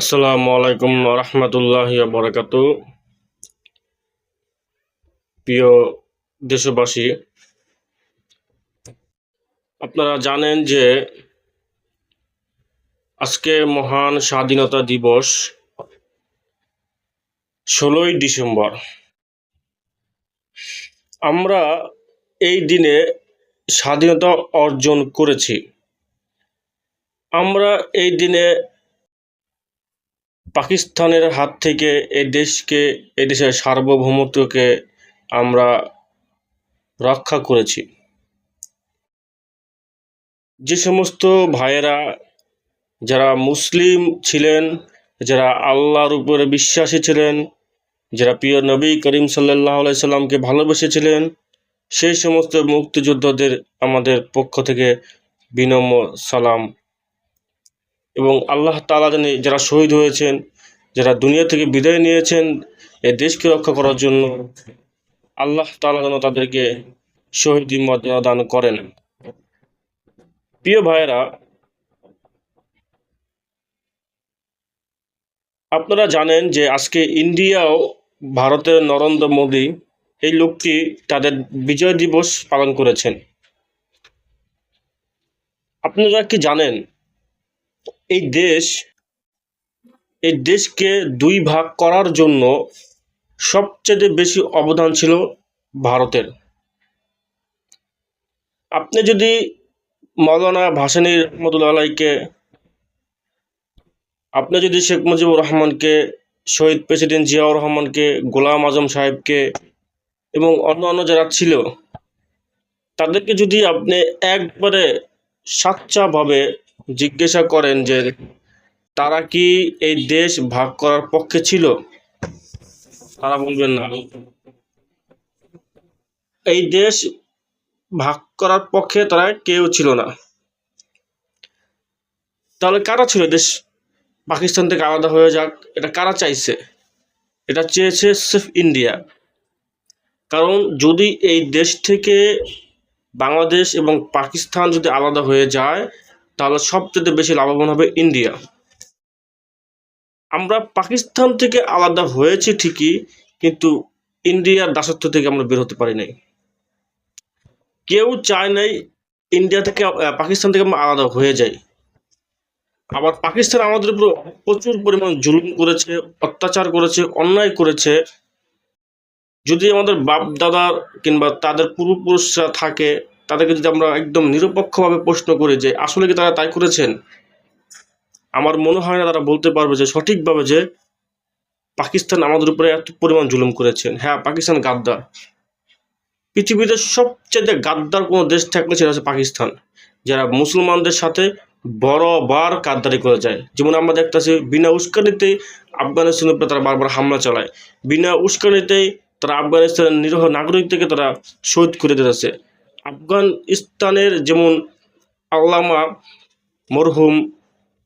আসসালামু আলাইকুম রহমতুল্লাহ বরাকাত প্রিয় দেশবাসী, আপনারা জানেন যে আজকে মহান স্বাধীনতা দিবস ষোলোই ডিসেম্বর। আমরা এই দিনে স্বাধীনতা অর্জন করেছি। আমরা এই দিনে পাকিস্তানের হাত থেকে এই দেশকে, এ দেশের সার্বভৌমত্বকে আমরা রক্ষা করেছি। যে সমস্ত ভাইয়েরা, যারা মুসলিম ছিলেন, যারা আল্লাহর উপরে বিশ্বাসী ছিলেন, যারা প্রিয় নবী করিম সাল্লাহ সাল্লামকে ভালোবেসেছিলেন, সেই সমস্ত মুক্তিযোদ্ধাদের আমাদের পক্ষ থেকে বিনম্র সালাম এবং আল্লাহ তালা জানে যারা শহীদ হয়েছেন, যারা দুনিয়া থেকে বিদায় নিয়েছেন এই দেশকে রক্ষা করার জন্য আল্লাহ তালা যেন তাদেরকে শহীদ মর্যাদা দান করেন। প্রিয় ভাইয়েরা, আপনারা জানেন যে আজকে ইন্ডিয়াও ভারতের নরেন্দ্র মোদী এই লোকটি তাদের বিজয় দিবস পালন করেছেন। আপনারা কি জানেন এই দেশ, এই দেশকে দুই ভাগ করার জন্য সবচেয়ে বেশি অবদান ছিল ভারতের। আপনি যদি মৌলানা ভাসানী রহমতুল্লাহ আলাইকে, আপনি যদি শেখ মুজিবুর রহমানকে, শহীদ প্রেসিডেন্ট জিয়াউর রহমানকে, গোলাম আজম সাহেবকে এবং অন্য অন্য যারা ছিল, তাদেরকে যদি আপনি একবারে সাচ্চাভাবে জিজ্ঞাসা করেন যে, তারা কি এই দেশ ভাগ করার পক্ষে ছিল? তারা বলবেন না। এই দেশ ভাগ করার পক্ষে তারা কেউ ছিল না। তাহলে কারা ছিল দেশ? পাকিস্তান থেকে আলাদা হয়ে যাক, এটা কারা চাইছে? এটা চেয়েছে সিফ ইন্ডিয়া। কারণ যদি এই দেশ থেকে বাংলাদেশ এবং পাকিস্তান যদি আলাদা হয়ে যায় তাহলে সবচেয়ে বেশি লাভবান হবে ইন্ডিয়া। আমরা পাকিস্তান থেকে আলাদা হয়েছি ঠিকই, কিন্তু ইন্ডিয়ার দাসত্ব থেকে আমরা বের হতে পারি নাই। কেউ চায় নাই ইন্ডিয়া থেকে পাকিস্তান থেকে আমরা আলাদা হয়ে যাই। আবার পাকিস্তান আমাদের উপর প্রচুর পরিমাণ জুলুম করেছে, অত্যাচার করেছে, অন্যায় করেছে। যদি আমাদের বাপ দাদা কিংবা তাদের পূর্বপুরুষরা থাকে তাদেরকে যদি আমরা একদম নিরপেক্ষভাবে প্রশ্ন করি যে, আসলে কি তারা তাই করেছেন? আমার মনে হয় না তারা বলতে পারবে যে, সঠিকভাবে যে, পাকিস্তান আমাদের উপরে এত পরিমাণ জুলুম করেছেন। হ্যাঁ পাকিস্তান গাদ্দার। পৃথিবীতে সবচেয়ে গাদ্দার কোনো দেশ থাকলে সেটা হচ্ছে পাকিস্তান। যারা মুসলমানদের সাথে বড়বার গাদ্দারি করে যায়। যেমন আমরা দেখতেছি, বিনা উস্কানিতেই আফগানিস্তানের উপরে তারা বারবার হামলা চালায়। বিনা উস্কানিতেই তারা আফগানিস্তানের নিরহ নাগরিকদেরকে তারা শহীদ করে দিতেছে। আফগানিস্তানের যেমন আল্লামা মরহুম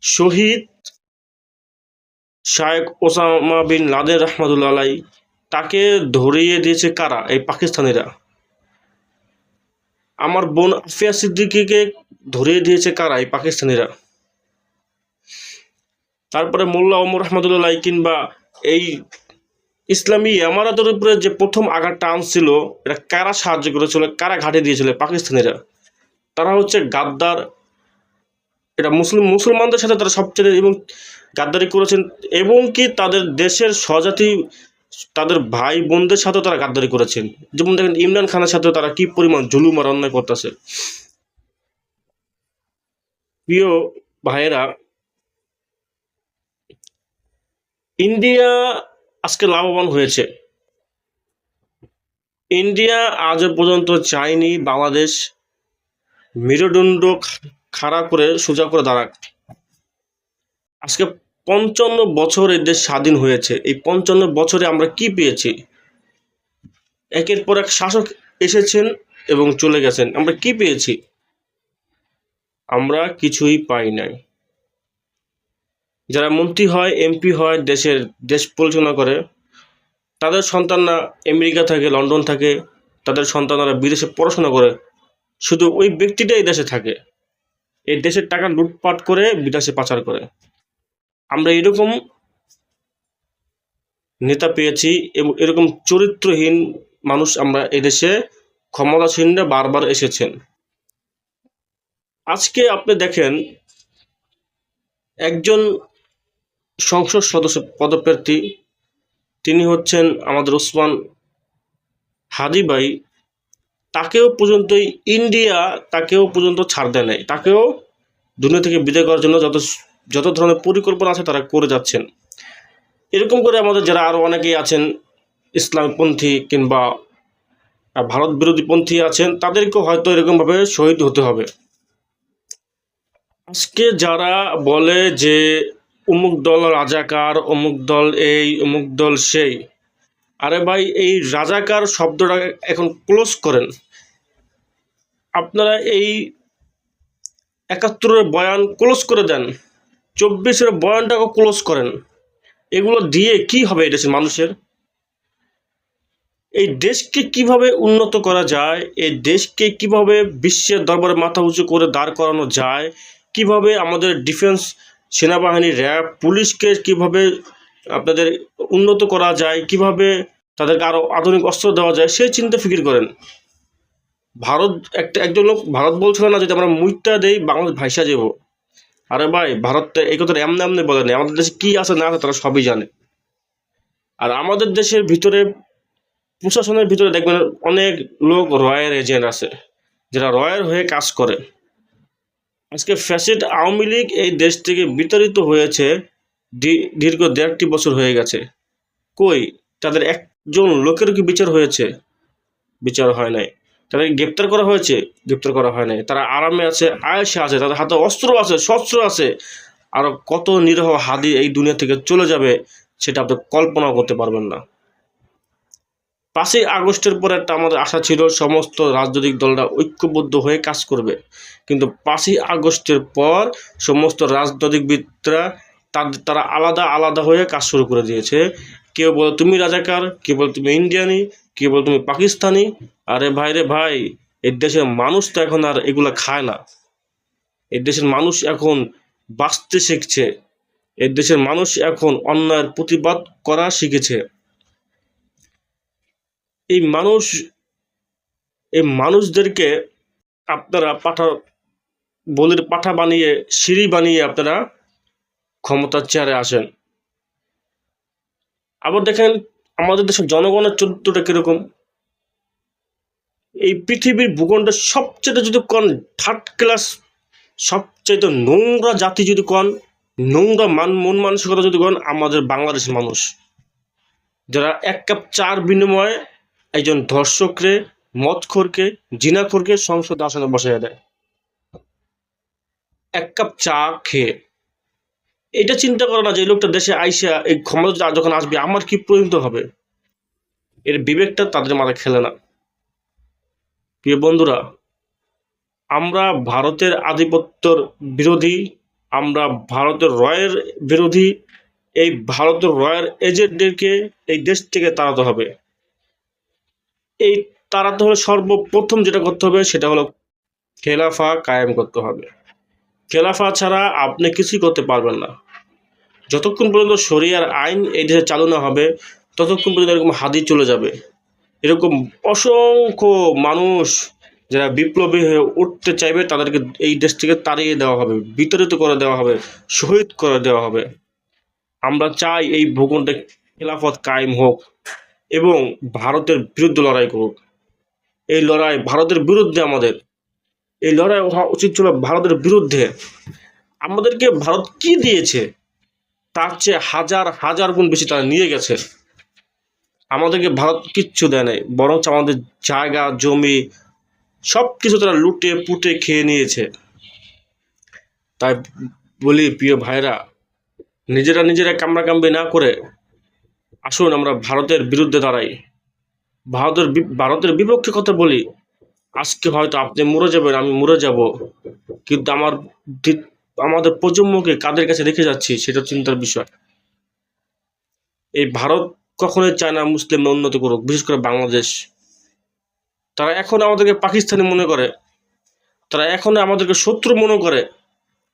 শহীদ শায়েক ওসামা বিন লাদেন রহমতুল্লা আলাই তাকে ধরিয়ে দিয়েছে কারা? এই পাকিস্তানিরা। আমার বোন আফিয়া সিদ্দিকিকে ধরিয়ে দিয়েছে কারা? এই পাকিস্তানিরা। তারপরে মোল্লা ওমর রহমতুল্লাহ কিংবা এই ইসলামী আমারাদের উপরে যে প্রথম আঘাতটা আনছিল এটা কারা সাহায্য করেছিল, কারা ঘাটে দিয়েছিল পাকিস্তানিরা? তারা হচ্ছে গাদ্দার। এটা মুসলিম, মুসলমানদের সাথে তারা সবচেয়ে এবং গাদ্দারি করেছেন এবং কি তাদের দেশের স্বজাতি, তাদের ভাই বোনদের সাথেও তারা গাদ্দারি করেছেন। যেমন দেখেন, ইমরান খানের সাথে তারা কি পরিমাণ জুলুম আর অন্যায় করতেছে। প্রিয় ভাইয়েরা, ইন্ডিয়া আজকে লাভবান হয়েছে। ইন্ডিয়া আজও পর্যন্ত চায়নি বাংলাদেশ মেরুদণ্ড খাড়া করে সোজা করে দাঁড়াক। আজকে পঞ্চান্ন বছর এই দেশ স্বাধীন হয়েছে। এই পঞ্চান্ন বছরে আমরা কি পেয়েছি? একের পর এক শাসক এসেছেন এবং চলে গেছেন। আমরা কি পেয়েছি? আমরা কিছুই পাই নাই। যারা মন্ত্রী হয়, এমপি হয়, দেশের, দেশ পরিচালনা করে, তাদের সন্তানরা আমেরিকা থাকে, লন্ডন থাকে, তাদের সন্তানরা বিদেশে পড়াশোনা করে, শুধু ওই ব্যক্তিটাই দেশে থাকে। এই দেশের টাকা লুটপাট করে বিদেশে পাচার করে। আমরা এরকম নেতা পেয়েছি এবং এরকম চরিত্রহীন মানুষ আমরা এদেশে ক্ষমতাসীনরা বারবার এসেছেন। আজকে আপনি দেখেন, একজন সংসদ সদস্য পদপ্রার্থী, তিনি হচ্ছেন আমাদের ওসমান হাদি ভাই। তাকেও পর্যন্ত ইন্ডিয়া তাকেও পর্যন্ত ছাড় দেয় নাই। তাকেও দুনিয়া থেকে বিদায় করার জন্য যত যত ধরনের পরিকল্পনা আছে তারা করে যাচ্ছেন। এরকম করে আমাদের যারা আরও অনেকেই আছেন, ইসলামপন্থী কিংবা ভারত বিরোধী পন্থী আছেন, তাদেরকেও হয়তো এরকমভাবে শহীদ হতে হবে। আজকে যারা বলে যে অমুক দল রাজাকার, অমুক দল এই, অমুক দল সেই। আরে ভাই, এই রাজাকার শব্দটা এখন ক্লোজ করেন। আপনারা এই একাত্তরের বয়ান ক্লোজ করে দেন, চব্বিশের বয়ানটাকে ক্লোজ করেন। এগুলো দিয়ে কি হবে এই দেশের মানুষের? এই দেশকে কীভাবে উন্নত করা যায়, এই দেশকে কীভাবে বিশ্বের দরবারে মাথা উঁচু করে দাঁড় করানো যায়, কীভাবে আমাদের ডিফেন্স সেনাবাহিনী র্যাব, পুলিশকে কীভাবে আপনাদের উন্নত করা যায়, কীভাবে তাদেরকে আরও আধুনিক অস্ত্র দেওয়া যায় সেই চিন্তা ফিকির করেন। ভারত একটা, একজন লোক ভারত বলছিল না যদি আমরা মুইটা দেই, বাংলাদেশ ভাইসা যাব আরে ভাই, ভারতটা এই কথাটা এমনি এমনি বলে নেই। আমাদের দেশে কী আছে, না আছে, তারা সবই জানে। আর আমাদের দেশের ভিতরে, প্রশাসনের ভিতরে দেখবেন অনেক লোক রয়ের এজেন্ট আছে, যারা রয়ের হয়ে কাজ করে। আজকে ফ্যাসিড আওয়ামী লীগ এই দেশ থেকে বিতাড়িত হয়েছে দীর্ঘ দেড়টি বছর হয়ে গেছে। কই? তাদের একজন লোকের কি বিচার হয়েছে? বিচার হয় নাই। তাদেরকে গ্রেপ্তার করা হয়েছে? গ্রেপ্তার করা হয় নাই। তারা আরামে আছে আয়েসে আছে, তাদের হাতে অস্ত্র আছে, শস্ত্র আছে। আর কত নিরহ হাদি এই দুনিয়া থেকে চলে যাবে, সেটা আপনি কল্পনাও করতে পারবেন না। পাঁচই আগস্টের পর একটা আমাদের আশা ছিল সমস্ত রাজনৈতিক দলরা ঐক্যবদ্ধ হয়ে কাজ করবে। কিন্তু পাঁচই আগস্টের পর সমস্ত রাজনৈতিকবিদরা তারা আলাদা আলাদা হয়ে কাজ শুরু করে দিয়েছে। কেউ বলে তুমি রাজাকার কেউ বলে তুমি ইন্ডিয়ানি কেউ বলে তুমি পাকিস্তানি, আরে ভাই রে ভাই, এই দেশের মানুষ তো এখন আর এগুলা খায় না। এই দেশের মানুষ এখন বাঁচতে শিখছে। এই দেশের মানুষ এখন অন্যায়ের প্রতিবাদ করা শিখেছে। এই মানুষ, এই মানুষদেরকে আপনারা পাঠা, বলির পাঠা বানিয়ে, সিঁড়ি বানিয়ে আপনারা ক্ষমতার চেয়ারে আসেন। আবার দেখেন, আমাদের দেশের জনগণের চরিত্রটা কীরকম? এই পৃথিবীর ভূখণ্ডের সবচেয়ে যদি কন থার্ড ক্লাস সবচেয়ে নোংরা জাতি যদি কন, নোংরা মান, মন মানসিকতা যদি কন, আমাদের বাংলাদেশের মানুষ, যারা এক কাপ চার বিনিময়ে একজন ধর্ষকরে মদখোরকে, জিনাখোরকে সংসদ আসনে বসাইয়া দেয়। এক কাপ চা খেয়ে। এটা চিন্তা করো না যে লোকটা দেশে আইসা এই ক্ষমতা যখন আসবে, আমার কি পরিণত হবে? এর বিবেকটা তাদের মাথায় খেলে না। প্রিয় বন্ধুরা, আমরা ভারতের আধিপত্যর বিরোধী, আমরা ভারতের রয়ের বিরোধী, এই ভারতের রয়ের এজেন্টদেরকে এই দেশ থেকে তাড়াতে হবে। এই তাড়াতে হলে সর্বপ্রথম যেটা করতে হবে সেটা হলো খেলাফা কায়েম করতে হবে। খেলাফা ছাড়া আপনি কিছুই করতে পারবেন না। যতক্ষণ পর্যন্ত শরিয়ার আইন এই দেশে চালু না হবে, ততক্ষণ পর্যন্ত এরকম হাদি চলে যাবে। এরকম অসংখ্য মানুষ যারা বিপ্লবী হয়ে উঠতে চাইবে তাদেরকে এই দেশ থেকে তাড়িয়ে দেওয়া হবে, বিতাড়িত করে দেওয়া হবে, শহীদ করে দেওয়া হবে। আমরা চাই এই ভূখণ্ডে খেলাফত কায়েম হোক। এবং ভারতের বিরুদ্ধে লড়াই করুক। এই লড়াই ভারতের বিরুদ্ধে আমাদের। এই লড়াই হওয়া উচিত ছিল ভারতের বিরুদ্ধে। আমাদেরকে ভারত কি দিয়েছে, তার চেয়ে হাজার হাজার গুণ বেশি তারা নিয়ে গেছে। আমাদেরকে ভারত কিচ্ছু দেয় নাই, বরঞ্চ আমাদের জায়গা, জমি সব কিছু তারা লুটে, পুটে খেয়ে নিয়েছে। তাই বলি, প্রিয় ভাইরা, নিজেরা নিজেরা কামড়াকামড়ি না করে আসুন আমরা ভারতের বিরুদ্ধে দাঁড়াই। ভারতের ভারতের বিপক্ষে কথা বলি, আজকে হয়তো আপনি মরে যাবেন, আমি মরে যাব। কিন্তু আমার আমাদের প্রজন্মকে কাদের কাছে রেখে যাচ্ছি, সেটা চিন্তার বিষয়। এই ভারত কখনোই চায় না মুসলিম উন্নতি করুক, বিশেষ করে বাংলাদেশ। তারা এখন আমাদেরকে পাকিস্তানি মনে করে। তারা এখন আমাদেরকে শত্রু মনে করে।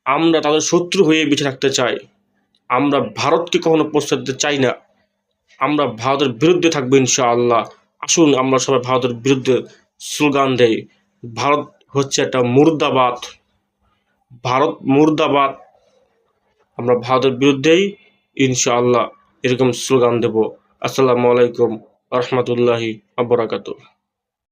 আমরা তাদের শত্রু হয়ে বেঁচে থাকতে চাই। আমরা ভারতকে কখনো প্রশ্রয় দিতে চাই না। আমরা ভারতের বিরুদ্ধে থাকব ইনশাআল্লাহ। আসুন, আমরা সবাই ভারতের বিরুদ্ধে স্লোগান দেই। ভারত হচ্ছে একটা মুর্দাবাদ। ভারত মুর্দাবাদ। আমরা ভারতের বিরুদ্ধেই ইনশাআল্লাহ এরকম স্লোগান দেব। আসসালামু আলাইকুম রহমতুল্লাহি আবরাকাতু